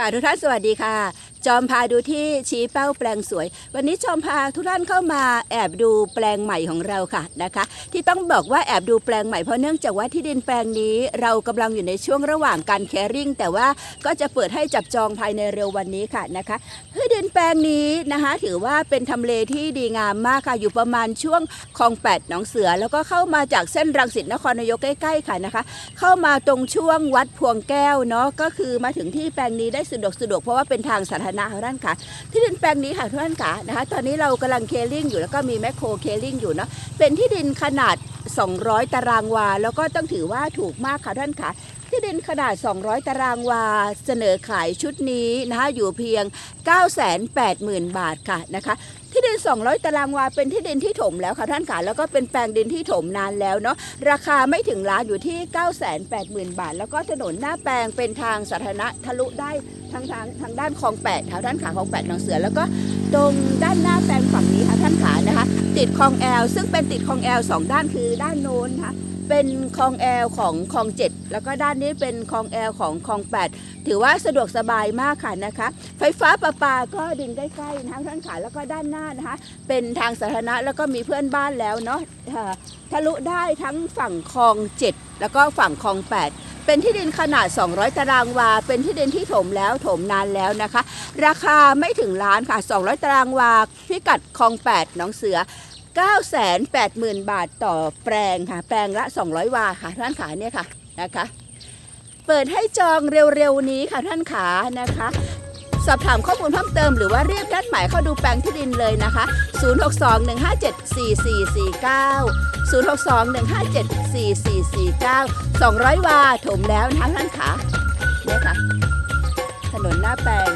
ค่ะ ทุกท่านสวัสดีค่ะ จอมพาดูที่ชี้เป้าแปลงสวย วันนี้จอมพาทุกท่านเข้ามาแอบดูแปลงใหม่ของเราค่ะนะคะ ที่ต้องบอกว่าแอบดูแปลงใหม่เพราะเนื่องจากว่าที่ดินแปลงนี้ เรากำลังอยู่ในช่วงระหว่างการแคริ่งแต่ว่าก็จะเปิดให้จับจองภายในเร็ววันนี้ค่ะนะคะที่ดินแปลงนี้นะคะถือว่าเป็นทำเลที่ดีงามมากค่ะอยู่ประมาณช่วงคลองแปดหนองเสือ แล้วก็เข้ามาจากเส้นรังสิตนครนายกใกล้ๆค่ะนะคะ เข้ามาตรงช่วงวัดพวงแก้วเนาะก็คือมาถึงที่แปลงนี้ได้สะดวกสะดวกเพราะว่าเป็นทางสาธารณะค่ะท่านค่ะ ที่ดินแปลงนี้ค่ะท่านค่ะนะคะ ตอนนี้เรากำลังเคลิ่งอยู่แล้วก็มีแมคโครเคลิ่งอยู่เนาะเป็นที่ดินขนาด 200 ตารางวา แล้วก็ต้องถือว่าถูกมากค่ะท่านค่ะที่ดินขนาด 200 ตารางวา เสนอขายชุดนี้นะคะอยู่เพียง 980,000 บาทค่ะนะคะที่ดิน 200 ตารางวา เป็นที่ดินที่ถมแล้วค่ะท่านค่ะ แล้วก็เป็นแปลงดินที่ถมนานแล้วเนาะ ราคาไม่ถึงล้านอยู่ที่ 980,000 บาท แล้วก็ถนนหน้าแปลงเป็นทางสาธารณะทะลุได้ทางทางทางด้านคลองแปดค่ะด้านขาคลองแปดหนองเสือ แล้วก็ตรงด้านหน้าแปลง ติดคลองแอลซึ่งเป็นติดคลองแอลสองด้านคือด้านโน้นค่ะเป็นคลองแอลของคลองเจ็ดแล้วก็ด้านนี้เป็นคลองแอลของคลองแปดถือว่าสะดวกสบายมากค่ะนะคะ ไฟฟ้าประปาก็ดินใกล้ๆนะคะท่านขาแล้วก็ด้านหน้านะคะ เป็นทางสาธารณะแล้วก็มีเพื่อนบ้านแล้วเนาะทะลุได้ทั้งฝั่งคลองเจ็ดแล้วก็ฝั่งคลองแปด เป็นที่ดินขนาด 200 ตารางวา เป็นที่ดินที่ถมแล้วถมนานแล้วนะคะ ราคาไม่ถึงล้านค่ะ 200 ตารางวา พิกัดคลองแปดหนองเสือ 980,000 บาทต่อแปลงค่ะ แปลงละ 200 วาค่ะท่านขาเนี่ยค่ะนะคะ เปิดให้จองเร็วๆนี้ค่ะท่านขานะคะ สอบถามข้อมูลเพิ่มเติมหรือว่าเรียกนัดหมายเข้าดูแปลงที่ดินเลยนะคะ 062-157-4449 062-157-4449 200 วาถมแล้วนะคะท่านขาเนี่ยค่ะ ถนนหน้าแปลง